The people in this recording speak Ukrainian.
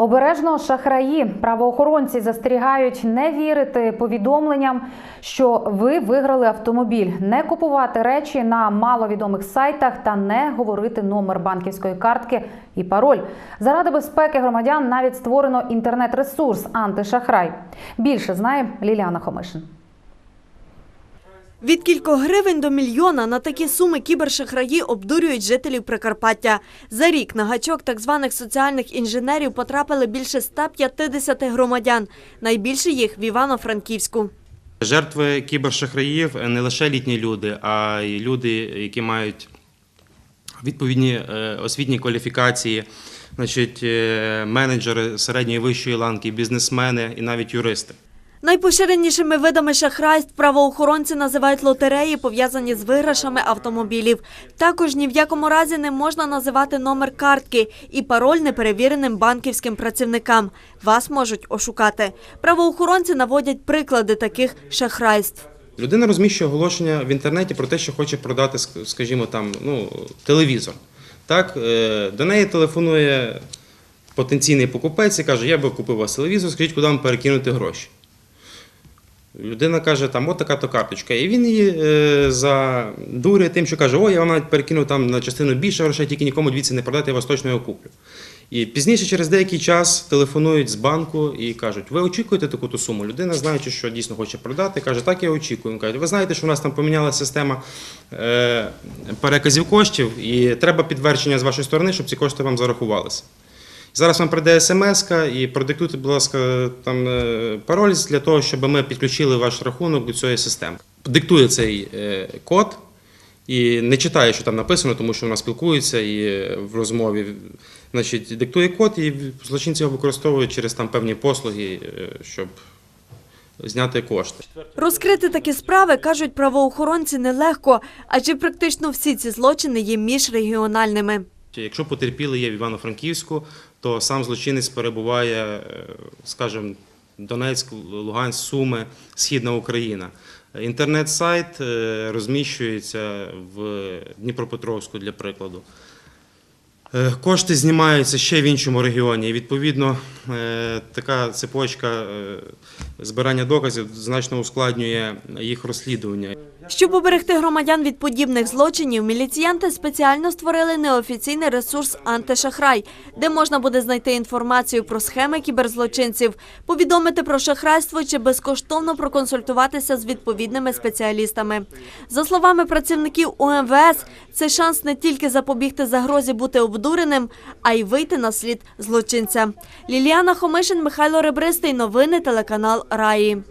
Обережно шахраї правоохоронці застерігають не вірити повідомленням, що ви виграли автомобіль, не купувати речі на маловідомих сайтах та не говорити номер банківської картки і пароль. Заради безпеки громадян навіть створено інтернет-ресурс антишахрай. Більше знає Ліліана Хомишин. Від кількох гривень до мільйона на такі суми кібершахраї обдурюють жителів Прикарпаття. За рік на гачок так званих соціальних інженерів потрапили більше 150 громадян. Найбільше їх в Івано-Франківську. Жертви кібершахраїв не лише літні люди, а й люди, які мають відповідні е, освітні кваліфікації, значить, е, менеджери середньої вищої ланки, бізнесмени і навіть юристи. Найпоширенішими видами шахрайств правоохоронці називають лотереї, пов'язані з виграшами автомобілів. Також ні в якому разі не можна називати номер картки і пароль неперевіреним банківським працівникам. Вас можуть ошукати. Правоохоронці наводять приклади таких шахрайств. Людина розміщує оголошення в інтернеті про те, що хоче продати, скажімо, там, ну, телевізор. Так, е, до неї телефонує потенційний покупець і каже, я би купив вас телевізор, скажіть, куди вам перекинути гроші. Людина каже, там от така то карточка. І він її е, задурює тим, що каже, о, я вам навіть перекину там на частину більше грошей, тільки нікому дивіться не продати, я вас точно його куплю. І пізніше, через деякий час, телефонують з банку і кажуть, ви очікуєте таку ту суму? Людина, знаючи, що дійсно хоче продати, каже, так я очікую. Він каже, ви знаєте, що в нас там помінялася система е, переказів коштів, і треба підтвердження з вашої сторони, щоб ці кошти вам зарахувалися. Зараз вам прийде смс і продиктуйте, будь ласка, там е, пароль для того, щоб ми підключили ваш рахунок до цієї системи. Диктує цей е, код і не читає, що там написано, тому що вона спілкується і е, в розмові. Значить, диктує код, і злочинці його використовують через там певні послуги, щоб зняти кошти. Розкрити такі справи, кажуть правоохоронці, нелегко, адже практично всі ці злочини є міжрегіональними. Якщо потерпілий є в Івано-Франківську, то сам злочинець перебуває, е, скажімо, Донецьк, Луганськ, Суми, Східна Україна. Інтернет-сайт е, розміщується в Дніпропетровську, для прикладу. Е, Кошти знімаються ще в іншому регіоні. І відповідно така цепочка е, збирання доказів значно ускладнює їх розслідування. Щоб уберегти громадян від подібних злочинів, міліціянти спеціально створили неофіційний ресурс «Антишахрай», де можна буде знайти інформацію про схеми кіберзлочинців, повідомити про шахрайство чи безкоштовно проконсультуватися з відповідними спеціалістами. За словами працівників УМВС, це шанс не тільки запобігти загрозі бути обдуреним, а й вийти на слід злочинця. Ліліана Хомишин, Михайло Ребристий. Новини телеканал Раї.